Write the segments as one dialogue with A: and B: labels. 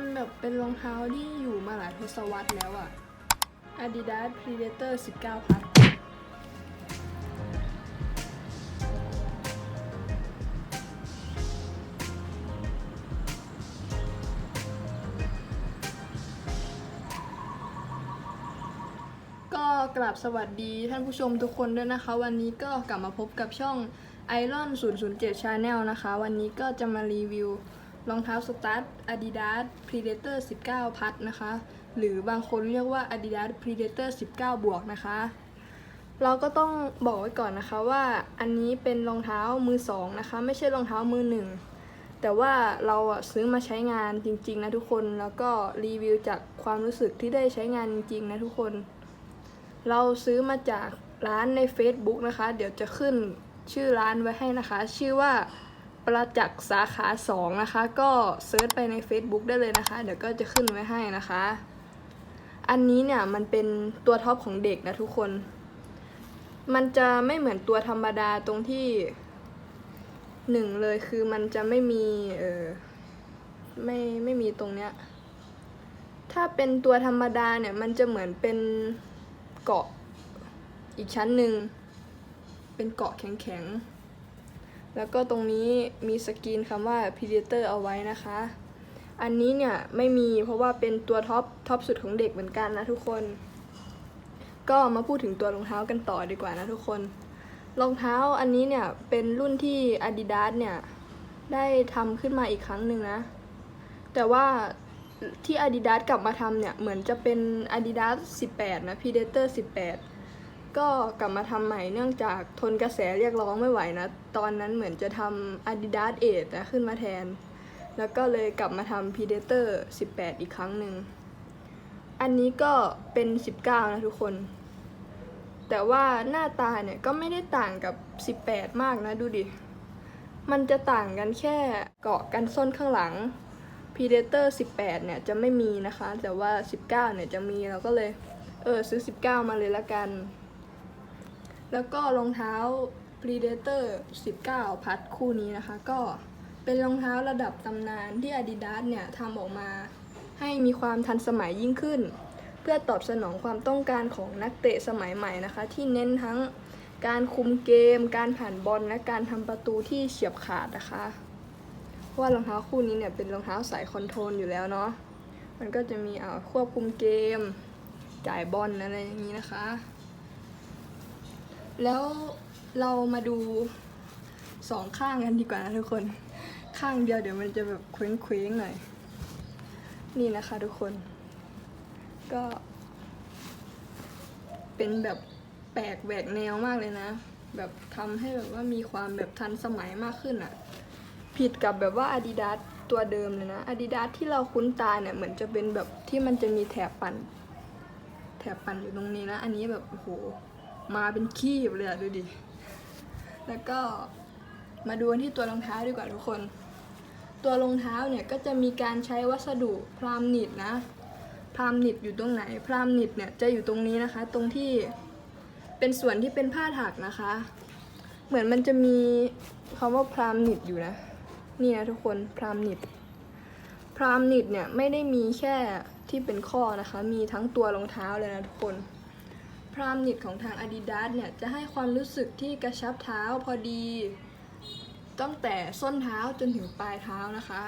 A: มันแบบเป็นรองเท้าที่อยู่มาหลายทศวรรษแล้วอะ Adidas Predator 19พัทก็กลับสวัสดีท่านผู้ชมทุกคนด้วยนะคะ วันนี้ก็กลับมาพบกับช่อง Iron 007 Channel นะคะ วันนี้ก็จะมารีวิว รองเท้าสตาร์ท Adidas Predator 19 พัทนะคะ หรือบางคนเรียกว่า Adidas Predator 19 บวกนะคะ เราก็ต้องบอกไว้ก่อนนะคะว่าอันนี้เป็นรองเท้ามือสองนะคะ ไม่ใช่รองเท้ามือหนึ่งแต่ว่าเราอะซื้อมาใช้งานจริง ๆ นะทุกคนแล้วก็รีวิวจากความรู้สึกที่ได้ใช้งานจริง ๆ นะทุกคน เราซื้อมาจากร้านใน Facebook นะคะ เดี๋ยวจะขึ้นชื่อร้านไว้ให้นะคะ ชื่อว่า ประจักษ์สาขา 2 นะคะ ก็เซิร์ชไปใน Facebook ได้เลยนะคะ เดี๋ยวก็จะขึ้นไว้ให้นะคะ อันนี้เนี่ยมันเป็นตัวท็อปของเด็กนะทุกคน มันจะไม่เหมือนตัวธรรมดาตรงที่หนึ่งเลยคือมันจะไม่มีเออไม่ไม่มีตรงเนี้ย ถ้าเป็นตัวธรรมดาเนี่ยมันจะเหมือนเป็นเกาะอีกชั้นหนึ่งเป็นเกาะแข็งๆ แล้วก็ตรงนี้มีสกรีนคำว่า Predator เอาไว้นะคะ อันนี้เนี่ยไม่มีเพราะว่าเป็นตัวท็อปท็อปสุดของเด็กเหมือนกันนะทุกคน ก็มาพูดถึงตัวรองเท้ากันต่อดีกว่านะทุกคน รองเท้าอันนี้เนี่ยเป็นรุ่นที่ Adidas เนี่ยได้ทำขึ้นมาอีกครั้งหนึ่งนะ แต่ว่าที่ Adidas กลับมาทำเนี่ยเหมือนจะเป็น Adidas 18 นะ Predator 18 ก็กลับมาทำใหม่เนื่องจากทนกระแสเรียกร้องไม่ไหวนะ ตอนนั้นเหมือนจะทำ Adidas 8นะขึ้นมาแทน แล้วก็เลยกลับมาทำ Predator 18 อีกครั้งหนึ่ง อันนี้ก็เป็น 19 นะทุกคน แต่ว่าหน้าตาเนี่ยก็ไม่ได้ต่างกับ 18 มากนะดูดิ มันจะต่างกันแค่เกาะกันส้นข้างหลัง Predator 18 เนี่ยจะไม่มีนะคะ แต่ว่า 19 เนี่ยจะมีเราก็เลยเออซื้อ 19 มาเลยละกัน แล้วก็รองเท้า Predator 19 พัดคู่นี้นะคะ ก็เป็นรองเท้าระดับตำนานที่ Adidas เนี่ยทำออกมาให้มีความทันสมัยยิ่งขึ้น เพื่อตอบสนองความต้องการของนักเตะสมัยใหม่นะคะ ที่เน้นทั้งการคุมเกม การผ่านบอลและการทำประตูที่เฉียบขาดนะคะเพราะว่ารองเท้าคู่นี้เนี่ยเป็นรองเท้าสายคอนโทรลอยู่แล้วเนาะมันก็จะมีอ่าควบคุมเกม จ่ายบอลอะไรอย่างนี้นะคะ แล้วเรามาดูสองข้างกันดีกว่านะทุกคน ข้างเดียวเดี๋ยวมันจะแบบเคว้งเคว้งๆหน่อย นี่นะคะทุกคน ก็ เป็นแบบแปลกแหวกแนวมากเลยนะ แบบทำให้แบบว่ามีความแบบทันสมัยมากขึ้นอะ่ะ ผิดกับแบบว่า Adidas ตัวเดิมเลยนะ Adidas ที่เราคุ้นตาเนี่ย เหมือนจะเป็นแบบที่มันจะมีแถบปันแถบปันอยู่ตรงนี้นะ อันนี้แบบโอ้โห มาเป็นขี้เลยดูดิ แล้วก็มาดูนที่ตัวรองเท้าดีกว่าทุกคน ตัวรองเท้าเนี่ยก็จะมีการใช้วัสดุพรามนิดนะพรามนิดอยู่ตรงไหน พรามนิดเนี่ยจะอยู่ตรงนี้นะคะ ตรงที่เป็นส่วนที่เป็นผ้าถักนะคะ เหมือนมันจะมีคำว่าพรามนิดอยู่นะนี่นะทุกคนพรามนิดพรามนิดเนี่ยไม่ได้มีแค่ที่เป็นข้อนะคะ มีทั้งตัวรองเท้าเลยนะทุกคน รามนิดของทาง Adidas เนี่ยจะให้ความรู้สึกที่กระชับเท้าพอดี ตั้งแต่ส้นเท้าจนถึงปลายเท้านะคะ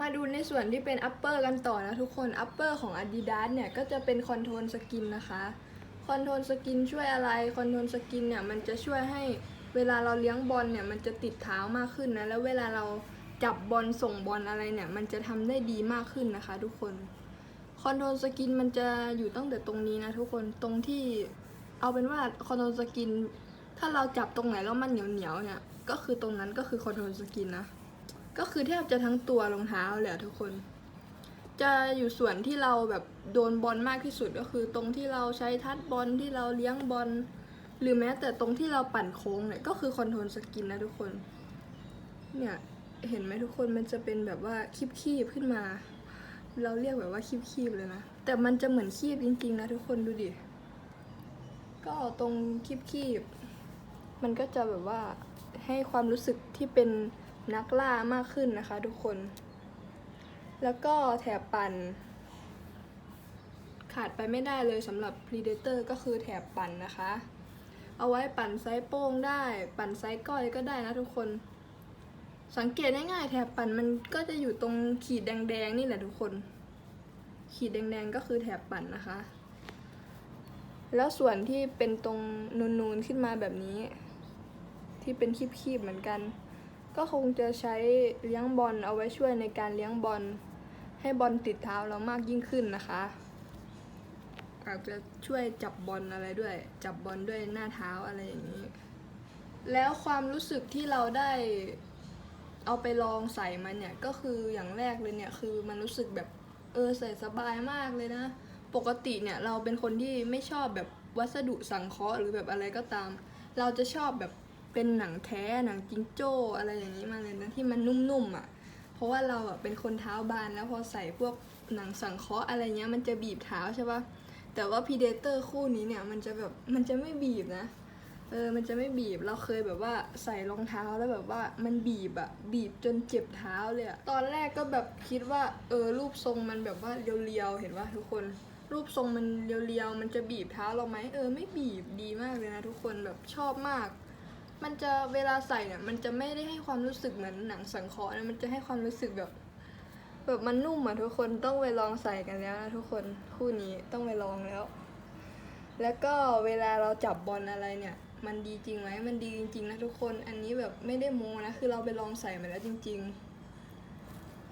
A: มาดูในส่วนที่เป็น upper กันต่อนะทุกคน upper ของ Adidas เนี่ยก็จะเป็นคอนโทรลสกินนะคะคอนโทรลสกินช่วยอะไรคอนโทรลสกินเนี่ยมันจะช่วยให้เวลาเราเลี้ยงบอลเนี่ยมันจะติดเท้ามากขึ้นนะแล้วเวลาเราจับบอลส่งบอลอะไรเนี่ย มันจะทำได้ดีมากขึ้นนะคะ ทุกคนคอนโทรลสกินมันจะอยู่ตั้งแต่ตรงนี้นะทุกคนตรงที่ เอาเป็นว่าคอนโทรลสกิน ถ้าเราจับตรงไหนแล้วมันเหนียวเหนียวๆเนี่ย ก็คือตรงนั้นก็คือคอนโทรลสกินนะ ก็คือแทบจะทั้งตัวรองเท้าเลยอะทุกคน จะอยู่ส่วนที่เราแบบโดนบอลมากที่สุดก็คือตรงที่เราใช้ทัดบอลที่เราเลี้ยงบอลหรือแม้แต่ตรงที่เราปั่นโค้งเนี่ยก็คือคอนโทรลสกินนะทุกคน เนี่ยเห็นไหมทุกคนมันจะเป็นแบบว่าคีบๆขึ้นมา เราเรียกแบบว่าคีบๆเลยนะ แต่มันจะเหมือนคีบจริงๆนะทุกคนดูดิ ก็ตรงคีบๆมันก็จะแบบว่าให้ความรู้สึกที่เป็นนักล่ามากขึ้นนะคะทุกคน แล้วก็แถบปั่นขาดไปไม่ได้เลยสำหรับ Predator ก็คือแถบปั่นนะคะ เอาไว้ปั่นไซส์โป้งได้ ปั่นไซส์ก้อยก็ได้นะทุกคน สังเกตง่ายๆแถบปั่นมันก็จะอยู่ตรงขีดแดงๆนี่แหละทุกคน ขีดแดงๆก็คือแถบปั่นนะคะ แล้วส่วนที่เป็นตรงนูนๆขึ้นมาแบบนี้ ที่เป็นคีบๆเหมือนกัน ก็คงจะใช้เลี้ยงบอลเอาไว้ช่วยในการเลี้ยงบอลให้บอลติดเท้าเรามากยิ่งขึ้นนะคะอาจจะช่วยจับบอลอะไรด้วย จับบอลด้วยหน้าเท้าอะไรอย่างนี้ แล้วความรู้สึกที่เราได้เอาไปลองใส่มันเนี่ย ก็คืออย่างแรกเลยเนี่ย คือมันรู้สึกแบบเออใส่สบายมากเลยนะ ปกติเนี่ยเราเป็นคนที่ไม่ชอบแบบวัสดุสังเคราะห์หรือแบบอะไรก็ตาม เราจะชอบแบบเป็นหนังแท้หนังจิงโจ้อะไรอย่างนี้มาเลยนะที่มันนุ่มๆอะ เพราะว่าเราอะเป็นคนเท้าบานแล้วพอใส่พวกหนังสังเคราะห์อะไรเงี้ยมันจะบีบเท้าใช่ปะแต่ว่าพีเดเตอร์คู่นี้เนี่ยมันจะแบบมันจะไม่บีบนะเออ มันจะไม่บีบ เราเคยแบบว่าใส่รองเท้าแล้วแบบว่ามันบีบอะบีบจนเจ็บเท้าเลยอะตอนแรกก็แบบคิดว่า เออรูปทรงมันแบบว่าเรียวๆ เห็นปะทุกคน รูปทรงมันเรียวๆ มันจะบีบเท้าเราไหมเออไม่บีบดีมากเลยนะทุกคนแบบชอบมาก มันจะเวลาใส่เนี่ยมันจะไม่ได้ให้ความรู้สึกเหมือนหนังสังเคราะห์นะมันจะให้ความรู้สึกแบบแบบมันนุ่มอะทุกคนต้องไปลองใส่กันแล้วนะทุกคนคู่นี้ต้องไปลองแล้ว แล้วก็เวลาเราจับบอลอะไรเนี่ย มันดีจริงไหมมันดีจริงๆนะทุกคนอันนี้แบบไม่ได้โม้นะคือเราไปลองใส่มาแล้วจริง ๆ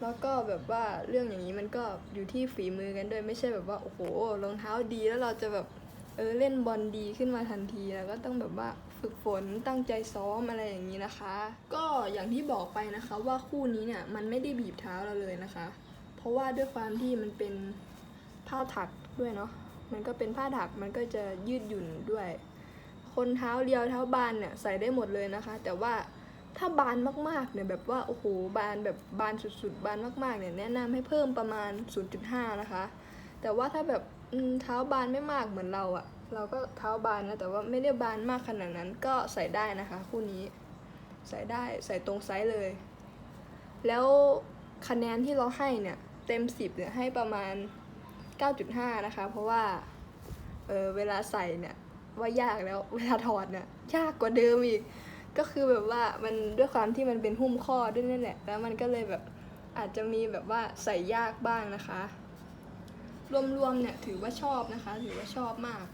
A: แล้วก็แบบว่าเรื่องอย่างนี้มันก็อยู่ที่ฝีมือกันด้วยไม่ใช่แบบว่าโอ้โหรองเท้าดีแล้วเราจะแบบเออเล่นบอลดีขึ้นมาทันทีแล้วก็ต้องแบบว่าฝึกฝนตั้งใจซ้อมอะไรอย่างนี้นะคะ ก็อย่างที่บอกไปนะคะว่าคู่นี้เนี่ยมันไม่ได้บีบเท้าเราเลยนะคะ เพราะว่าด้วยความที่มันเป็นผ้าถักด้วยเนาะมันก็เป็นผ้าถักมันก็จะยืดหยุ่นด้วย คนเท้าเรียวเท้าบานเนี่ยใส่ได้หมดเลยนะคะ แต่ว่า ถ้าบานมากๆเนี่ยแบบว่าโอ้โหบานแบบบานสุดๆ บานมากๆเนี่ยแนะนำให้เพิ่มประมาณ 0.5 นะคะ แต่ว่าถ้าแบบเท้าบานไม่มากเหมือนเราอะเราก็เท้าบานนะแต่ว่าไม่ได้บานมากขนาดนั้นก็ใส่ได้นะคะคู่นี้ใส่ได้ใส่ตรงไซส์เลย แล้วคะแนนที่เราให้เนี่ยเต็ม 10เนี่ยให้ประมาณ 9.5 นะคะ เพราะว่าเออเวลาใส่เนี่ยว่ายากแล้วเวลาถอดเนี่ยยากกว่าเดิมอีก ก็คือแบบว่ามันด้วยความที่มันเป็นหุ้มข้อด้วยนั่นแหละแล้วมันก็เลยแบบอาจจะมีแบบว่าใส่ยากบ้างนะคะ รวมๆเนี่ยถือว่าชอบนะคะ ถือว่าชอบมาก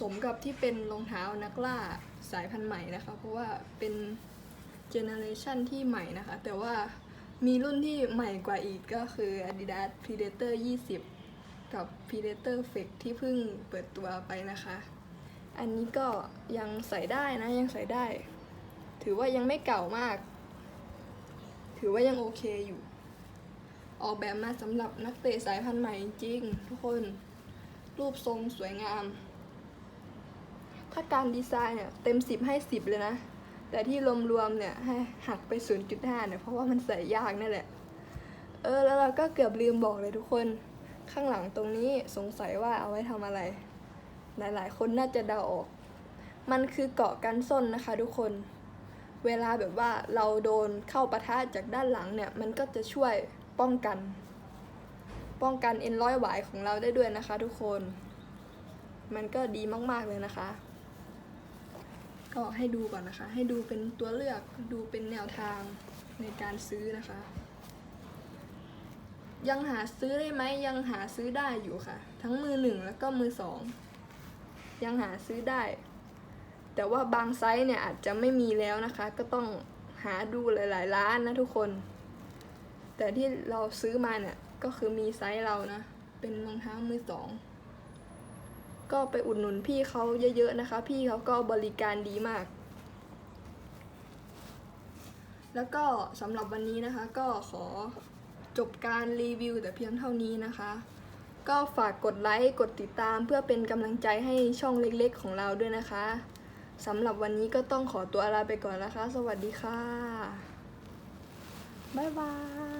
A: สมกับที่เป็นรองเท้านักล่าสายพันธุ์ใหม่นะคะ เพราะว่าเป็นเจเนอเรชันที่ใหม่นะคะ แต่ว่ามีรุ่นที่ใหม่กว่าอีกก็คือ Adidas Predator 20 กับ Predator Flex ที่เพิ่งเปิดตัวไปนะคะ อันนี้ก็ยังใส่ได้นะยังใส่ได้ ถือว่ายังไม่เก่ามาก ถือว่ายังโอเคอยู่ ออกแบบมาสำหรับนักเตะสายพันธุ์ใหม่จริงทุกคน รูปทรงสวยงาม ถ้าการดีไซน์เนี่ยเต็ม 10 ให้ 10 เลยนะ แต่ที่รวมๆเนี่ยให้หักไป 0.5 เนี่ยเพราะว่ามันใส่ยากนั่นแหละ เออแล้วเราก็เกือบลืมบอกเลยทุกคน ข้างหลังตรงนี้สงสัยว่าเอาไว้ทำอะไร หลายๆ คนน่าจะเดาออก มันคือเกาะกันส้นนะคะทุกคน เวลาแบบว่าเราโดนเข้าปะทะจากด้านหลังเนี่ยมันก็จะช่วยป้องกัน ป้องกันเอ็นร้อยหวายของเราได้ด้วยนะคะทุกคน มันก็ดีมากๆเลยนะคะ ก็ให้ดูก่อนนะคะ ให้ดูเป็นตัวเลือกดูเป็นแนวทางในการซื้อนะคะ ยังหาซื้อได้ไหมยังหาซื้อได้อยู่ค่ะ ทั้งมือหนึ่งแล้วก็มือสองยังหาซื้อได้ แต่ว่าบางไซส์เนี่ยอาจจะไม่มีแล้วนะคะ ก็ต้องหาดูหลาย ๆ ร้านนะทุกคน แต่ที่เราซื้อมาเนี่ยก็คือมีไซส์เรานะ เป็นรองเท้ามือสอง ก็ไปอุดหนุนพี่เขาเยอะๆนะคะ พี่เขาก็บริการดีมาก แล้วก็สำหรับวันนี้นะคะ ก็ขอจบการรีวิวแต่เพียงเท่านี้นะคะ ก็ฝากกดไลค์ กดติดตามเพื่อเป็นกำลังใจให้ช่องเล็กๆของเราด้วยนะคะ สำหรับวันนี้ก็ต้องขอตัวลาไปก่อนนะคะ สวัสดีค่ะ บ๊ายบาย